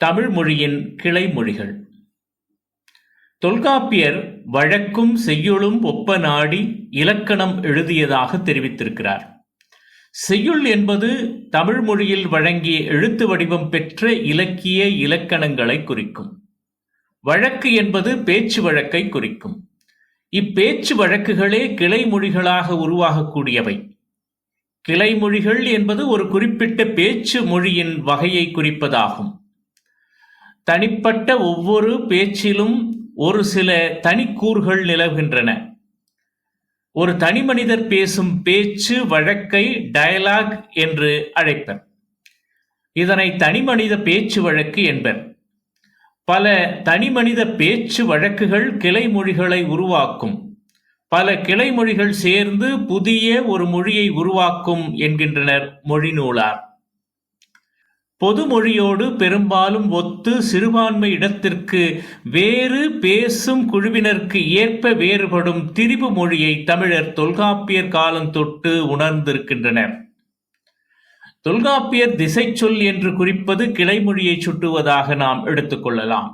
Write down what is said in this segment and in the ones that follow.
தமிழ் மொழியின் கிளை மொழிகள் தொல்காப்பியர் வழக்கும் செய்யுளும் ஒப்ப நாடி இலக்கணம் எழுதியதாக தெரிவித்திருக்கிறார். செய்யுள் என்பது தமிழ் மொழியில் வழங்கிய எழுத்து வடிவம் பெற்ற இலக்கிய இலக்கணங்களை குறிக்கும். வழக்கு என்பது பேச்சு வழக்கை குறிக்கும். இப்பேச்சு வழக்குகளே கிளை மொழிகளாக உருவாகக்கூடியவை. கிளைமொழிகள் என்பது ஒரு குறிப்பிட்ட பேச்சு மொழியின் வகையை குறிப்பதாகும். தனிப்பட்ட ஒவ்வொரு பேச்சிலும் ஒரு சில தனிக்கூறுகள் நிலவுகின்றன. ஒரு தனி மனிதர் பேசும் பேச்சு வழக்கை டயலாக் என்று அழைப்பர். இதனை தனிமனித பேச்சு வழக்கு என்பர். பல தனிமனித பேச்சு வழக்குகள் கிளைமொழிகளை உருவாக்கும். பல கிளைமொழிகள் சேர்ந்து புதிய ஒரு மொழியை உருவாக்கும் என்கின்றனர் மொழிநூலார் பொது மொழியோடு பெரும்பாலும் ஒத்து சிறுபான்மை இடத்திற்கு வேறு பேசும் குழுவினருக்கு ஏற்ப வேறுபடும் திரிபு மொழியை தமிழர் தொல்காப்பியர் காலம் தொட்டு உணர்ந்திருக்கின்றனர். தொல்காப்பியர் திசைச்சொல் என்று குறிப்பது கிளைமொழியை சுட்டுவதாக நாம் எடுத்துக்கொள்ளலாம்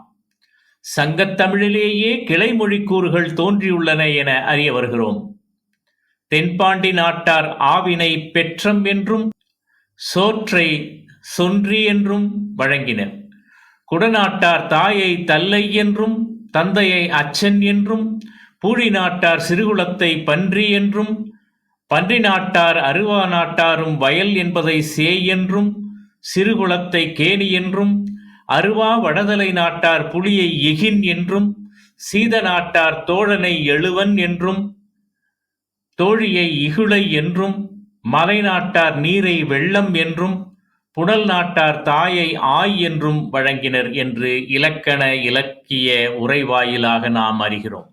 சங்கத்தமிழிலேயே கிளைமொழி கூறுகள் தோன்றியுள்ளன என அறிய வருகிறோம். தென்பாண்டி நாட்டார் ஆவினை பெற்றம் என்றும் சோற்றை சொன்றி என்றும் வழங்கினர். குடநாட்டார் தாயை தல்லை என்றும் தந்தையை அச்சன் என்றும் பூழி நாட்டார் சிறுகுலத்தை பன்றி என்றும் பன்றி நாட்டார் அருவா நாட்டாரும் வயல் என்பதை சே என்றும் சிறுகுலத்தை கேணி என்றும் அருவா வடதலை நாட்டார் புலியை எகின் என்றும் சீத நாட்டார் தோழனை எழுவன் என்றும் தோழியை இகுளை என்றும் மலை நாட்டார் நீரை வெள்ளம் என்றும் புனல் நாட்டார் தாயை ஆய் என்றும் வழங்கினர் என்று இலக்கண இலக்கிய உரைவாயிலாக நாம் அறிகிறோம்.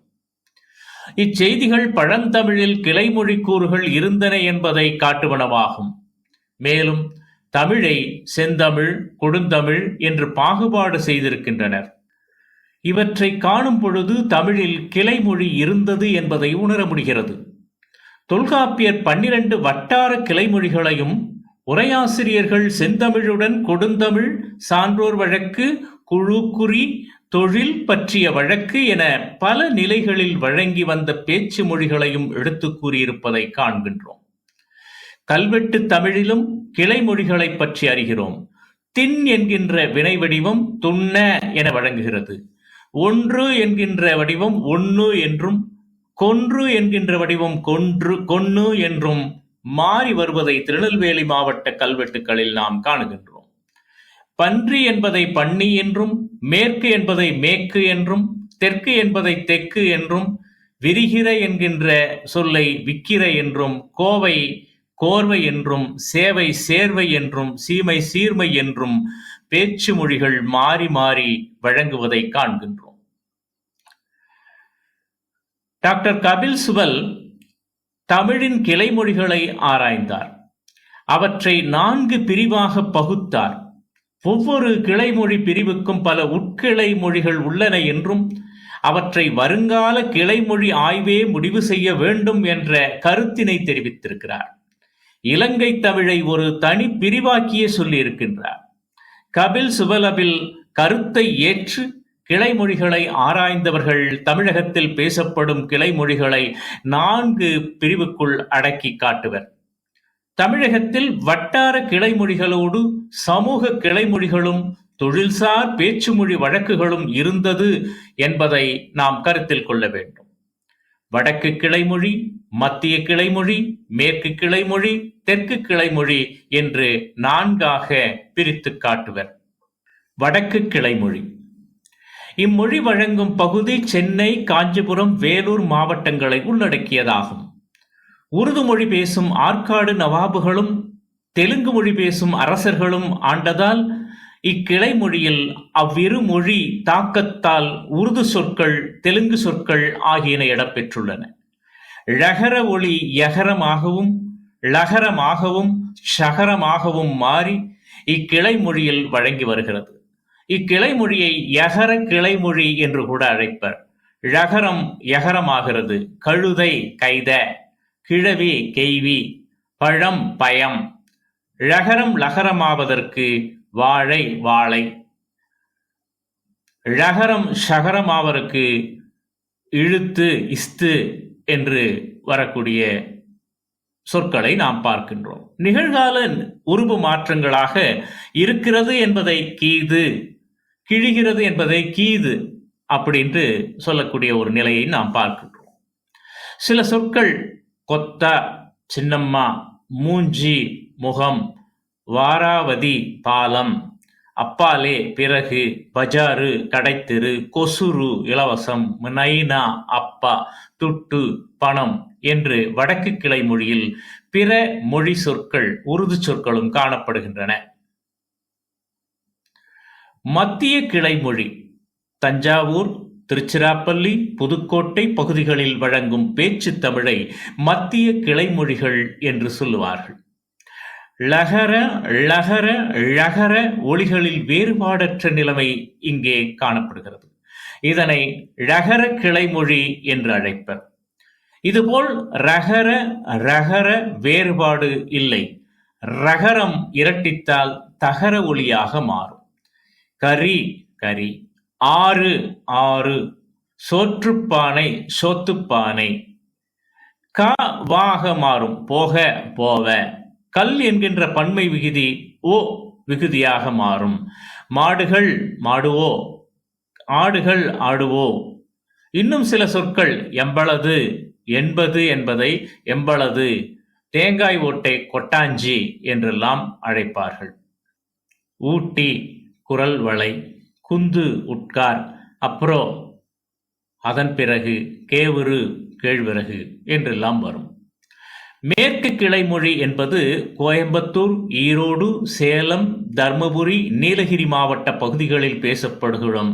இச்செய்திகள் பழந்தமிழில் கிளைமொழி கூறுகள் இருந்தன என்பதை காட்டுவனவாகும். மேலும் தமிழை செந்தமிழ் கொடுந்தமிழ் என்று பாகுபாடு செய்திருக்கின்றனர். இவற்றை காணும் பொழுது தமிழில் கிளைமொழி இருந்தது என்பதை உணர முடிகிறது. தொல்காப்பியர் பன்னிரண்டு வட்டார கிளைமொழிகளையும் உரையாசிரியர்கள் செந்தமிழுடன் கொடுந்தமிழ் சான்றோர் வழக்கு குழு குறி தொழில் பற்றிய வழக்கு என பல நிலைகளில் வழங்கி வந்த பேச்சு மொழிகளையும் எடுத்து கூறியிருப்பதை காண்கின்றோம். கல்வெட்டு தமிழிலும் கிளைமொழிகளை பற்றி அறிகிறோம். தின் என்கின்ற வினை வடிவம் துண்ண என வழங்குகிறது. ஒன்று என்கின்ற வடிவம் ஒன்னு என்றும் கொன்று என்கின்ற வடிவம் கொன்று கொன்னு என்றும் மாறி வருவதை திருநெல்வேலி மாவட்ட கல்வெட்டுகளில் நாம் காணுகின்றோம். பன்றி என்பதை பன்னி என்றும் மேற்கு என்பதை மேற்கு என்றும் தெற்கு என்பதை தெற்கு என்றும் விரிகிற என்கின்ற சொல்லை விக்கிர என்றும் கோவை கோர்வை என்றும் சேவை சேர்வை என்றும் சீமை சீர்மை என்றும் பேச்சு மொழிகள் மாறி மாறி வழங்குவதை காண்கின்றோம். டாக்டர் கபில் சுவல் தமிழின் கிளைமொழிகளை ஆராய்ந்தார். அவற்றை நான்கு பிரிவாக பகுத்தார். ஒவ்வொரு கிளைமொழி பிரிவுக்கும் பல உட்கிளை மொழிகள் உள்ளன என்றும் அவற்றை வருங்கால கிளைமொழி ஆய்வே முடிவு செய்ய வேண்டும் என்ற கருத்தினை தெரிவித்திருக்கிறார். இலங்கை தமிழை ஒரு தனி பிரிவாக்கியே சொல்லியிருக்கின்றார். கபில் சுபலபில் கருத்தை ஏற்று கிளைமொழிகளை ஆராய்ந்தவர்கள் தமிழகத்தில் பேசப்படும் கிளைமொழிகளை நான்கு பிரிவுக்குள் அடக்கி காட்டுவர். தமிழகத்தில் வட்டார கிளைமொழிகளோடு சமூக கிளைமொழிகளும் தொழில்சார் பேச்சுமொழி வழக்குகளும் இருந்தது என்பதை நாம் கருத்தில் கொள்ள வேண்டும். வடக்கு கிளைமொழி மத்திய கிளைமொழி மேற்கு கிளைமொழி தெற்கு கிளைமொழி என்று நான்காக பிரித்து காட்டுவர். வடக்கு கிளைமொழி. இம்மொழி வழங்கும் பகுதி சென்னை காஞ்சிபுரம் வேலூர் மாவட்டங்களை உள்ளடக்கியதாகும். உருது மொழி பேசும் ஆற்காடு நவாபுகளும் தெலுங்கு மொழி பேசும் அரசர்களும் ஆண்டதால் இக்கிளை மொழியில் அவ்விரு மொழி தாக்கத்தால் உருது சொற்கள் தெலுங்கு சொற்கள் ஆகியன இடம்பெற்றுள்ளன. ழகர ஒளி யகரமாகவும் ழகரமாகவும் ஷகரமாகவும் மாறி இக்கிளை மொழியில் வழங்கி வருகிறது. இக்கிளைமொழியை யகர கிளைமொழி என்று கூட அழைப்பர். ழகரம் யகரமாகிறது. கழுதை கைத. கிழவி கெய்வி. பழம் பயம். ழகரம் லகரமாவதற்கு வாழை வாழை. ழகரம் ஷகரம் இழுத்து இஸ்து என்று வரக்கூடிய சொற்களை நாம் பார்க்கின்றோம். நிகழ்கால உருவு மாற்றங்களாக இருக்கிறது என்பதை கீது கிழிகிறது என்பதை கீது அப்படின்ட்டு சொல்லக்கூடிய ஒரு நிலையை நாம் பார்க்கின்றோம். சில சொற்கள் கொத்தா சின்னம்மா மூஞ்சி முகம் வாராவதி பாலம் அப்பாலே பிறகு பஜாரு கடைத்தெரு கொசுரு இலவசம் நைனா அப்பா துட்டு பணம் என்று வடக்கு கிளை மொழியில் பிற மொழி சொற்கள் உருது சொற்களும் காணப்படுகின்றன. மத்திய கிளைமொழி. தஞ்சாவூர் திருச்சிராப்பள்ளி புதுக்கோட்டை பகுதிகளில் வழங்கும் பேச்சு தமிழை மத்திய கிளைமொழிகள் என்று சொல்லுவார்கள். லகர லகர ழகர ஒளிகளில் வேறுபாடற்ற நிலைமை இங்கே காணப்படுகிறது. இதனை ழகர கிளைமொழி என்று அழைப்பர். இதுபோல் ரகர ரகர வேறுபாடு இல்லை. ரகரம் இரட்டித்தால் தகர ஒளியாக மாறும். கரி கரி. ஆறு ஆறு. சோற்றுப்பானை சோத்துப்பானை. க வாக மாறும். போக போவ. கல் என்கின்ற பன்மை விகுதி ஓ விகுதியாக மாறும். மாடுகள் மாடுவோ. ஆடுகள் ஆடுவோ. இன்னும் சில சொற்கள் எம்பளது என்பது என்பதை எம்பளது. தேங்காய் ஓட்டை கொட்டாஞ்சி என்றெல்லாம் அழைப்பார்கள். ஊட்டி குரல் வளை குந்து உட்கார். அப்ரோ அதன் பிறகு கேவுரு கேழ்விறகு என்றெல்லாம் வரும். மேற்கு கிளைமொழி என்பது கோயம்புத்தூர் ஈரோடு சேலம் தர்மபுரி நீலகிரி மாவட்ட பகுதிகளில் பேசப்படுகிறோம்.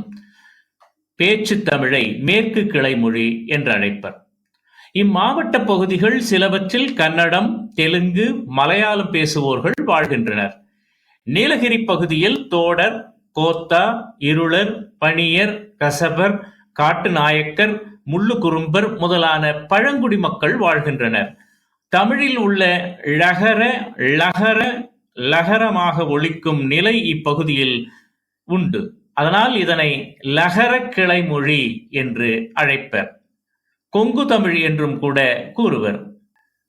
பேச்சு தமிழை மேற்கு கிளைமொழி என்று அழைப்பர் இம்மாவட்ட பகுதிகள் சிலவற்றில் கன்னடம் தெலுங்கு மலையாளம் பேசுவோர்கள் வாழ்கின்றனர். நீலகிரி பகுதியில் தோடர் கோத்தா இருளர் பணியர் கசபர் காட்டு நாயக்கர் முள்ளுக்குறும்பர் முதலான பழங்குடி மக்கள் வாழ்கின்றனர். தமிழில் உள்ள ழகர லகர லகரமாக ஒழிக்கும் நிலை இப்பகுதியில் உண்டு. அதனால் இதனை லகர கிளைமொழி என்று அழைப்பர். கொங்கு தமிழ் என்றும் கூட கூறுவர்.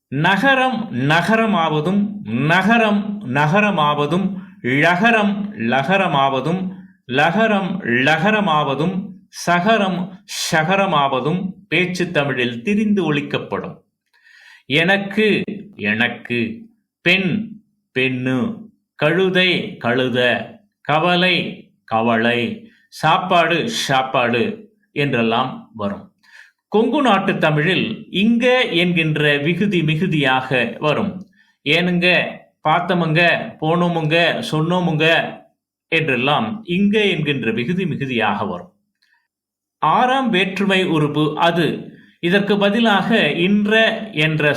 நகரம் நகரமாவதும் நகரம் நகரமாவதும் ழகரம் லகரமாவதும் லகரம் லகரமாவதும் சகரம் ஷகரமாவதும் பேச்சு தமிழில் திரிந்து ஒழிக்கப்படும் எனக்கு எனக்கு பெண் பெண்ணு கழுதை கழுத கவலை கவலை சாப்பாடு சாப்பாடு என்றெல்லாம் வரும். கொங்கு நாட்டு தமிழில் இங்க என்கின்ற விகுதி மிகுதியாக வரும். ஏனுங்க பார்த்தமுங்க போனோமுங்க சொன்னோமுங்க என்றெல்லாம் இங்க என்கின்ற மிகுதி மிகுதியாக வரும். ஆறாம் வேற்றுமை உறுப்பு அது. இதற்கு பதிலாக இன்ற என்ற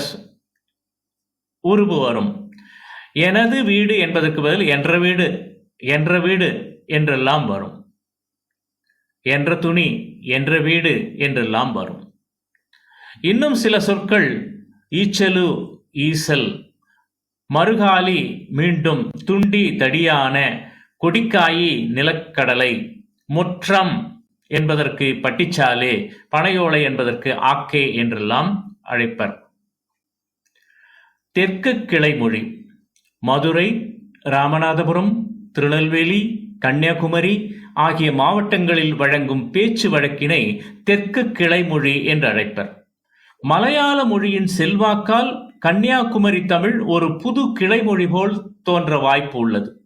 உருவு வரும். எனது வீடு என்பதற்கு பதில் என்ற வீடு என்ற வீடு என்றெல்லாம் வரும். என்ற துணி என்ற வீடு என்றெல்லாம் வரும். இன்னும் சில சொற்கள் ஈச்சலு ஈசல் மறுகாலி மீண்டும் துண்டி தடியான கொடிக்காயி நிலக்கடலை. முற்றம் என்பதற்கு பட்டிச்சாலே பனையோலை என்பதற்கு ஆக்கே என்றெல்லாம் அழைப்பர். தெற்கு கிளைமொழி. மதுரை ராமநாதபுரம் திருநெல்வேலி கன்னியாகுமரி ஆகிய மாவட்டங்களில் வழங்கும் பேச்சு வழக்கினை தெற்கு கிளைமொழி என்று அழைப்பர் மலையாள மொழியின் செல்வாக்கால் கன்னியாகுமரி தமிழ் ஒரு புது கிளைமொழி போல் தோன்ற வாய்ப்பு உள்ளது.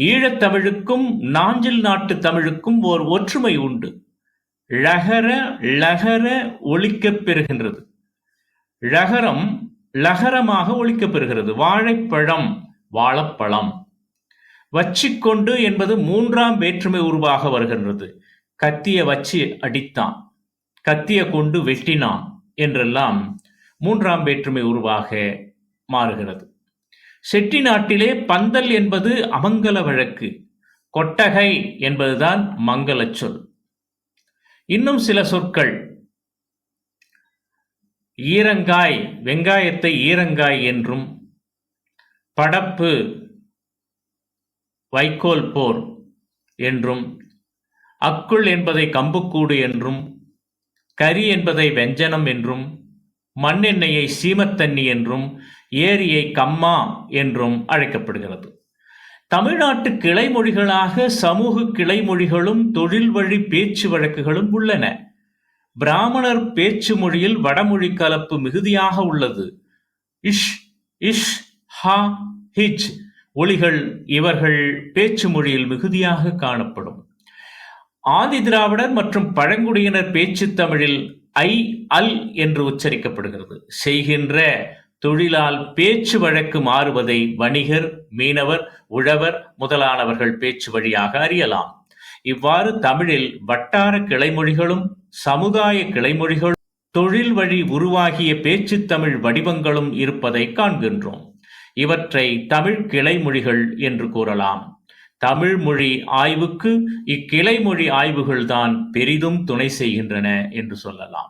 ஈழத்தமிழுக்கும் நாஞ்சில் நாட்டு தமிழுக்கும் ஓர் ஒற்றுமை உண்டு. ழகர லகர ஒழிக்கப் பெறுகின்றது. ழகரம் லகரமாக ஒழிக்கப் பெறுகிறது. வாழைப்பழம் வாழப்பழம். வச்சிக்கொண்டு என்பது மூன்றாம் வேற்றுமை உருவாக வருகின்றது. கத்திய வச்சு அடித்தான். கத்திய கொண்டு வெட்டினான் என்றெல்லாம் மூன்றாம் வேற்றுமை உருவாக மாறுகிறது. செட்டி நாட்டிலே பந்தல் என்பது அமங்கல வழக்கு கொட்டகை என்பதுதான் மங்கள சொல். இன்னும் சில சொற்கள். ஈரங்காய் வெங்காயத்தை ஈரங்காய் என்றும் படப்பு வைக்கோல் போர் என்றும் அக்குள் என்பதை கம்புக்கூடு என்றும் கரி என்பதை வெஞ்சனம் என்றும் மண்ணெண்ணெயை சீமத்தண்ணி என்றும் ஏரியை கம்மா என்றும் அழைக்கப்படுகிறது. தமிழ்நாட்டு கிளைமொழிகளாக சமூக கிளைமொழிகளும் தொழில் வழி பேச்சு வழக்குகளும் உள்ளன. பிராமணர் பேச்சு மொழியில் வடமொழி கலப்பு மிகுதியாக உள்ளது. இஷ் இஷ் ஹா ஹிஜ் ஒலிகள் இவர்கள் பேச்சு மொழியில் மிகுதியாக காணப்படும். ஆதி திராவிடர் மற்றும் பழங்குடியினர் பேச்சு தமிழில் ஐ அல் என்று உச்சரிக்கப்படுகிறது. செய்கின்ற தொழிலால் பேச்சு வழக்கு மாறுவதை வணிகர் மீனவர் உழவர் முதலானவர்கள் பேச்சு வழியாக அறியலாம். இவ்வாறு தமிழில் வட்டார கிளைமொழிகளும் சமுதாய கிளைமொழிகளும் தொழில் வழி உருவாகிய பேச்சு தமிழ் வடிவங்களும் இருப்பதை காண்கின்றோம். இவற்றை தமிழ் கிளைமொழிகள் என்று கூறலாம். தமிழ் மொழி ஆய்வுக்கு இக்கிளைமொழி ஆய்வுகள்தான் பெரிதும் துணை செய்கின்றன என்று சொல்லலாம்.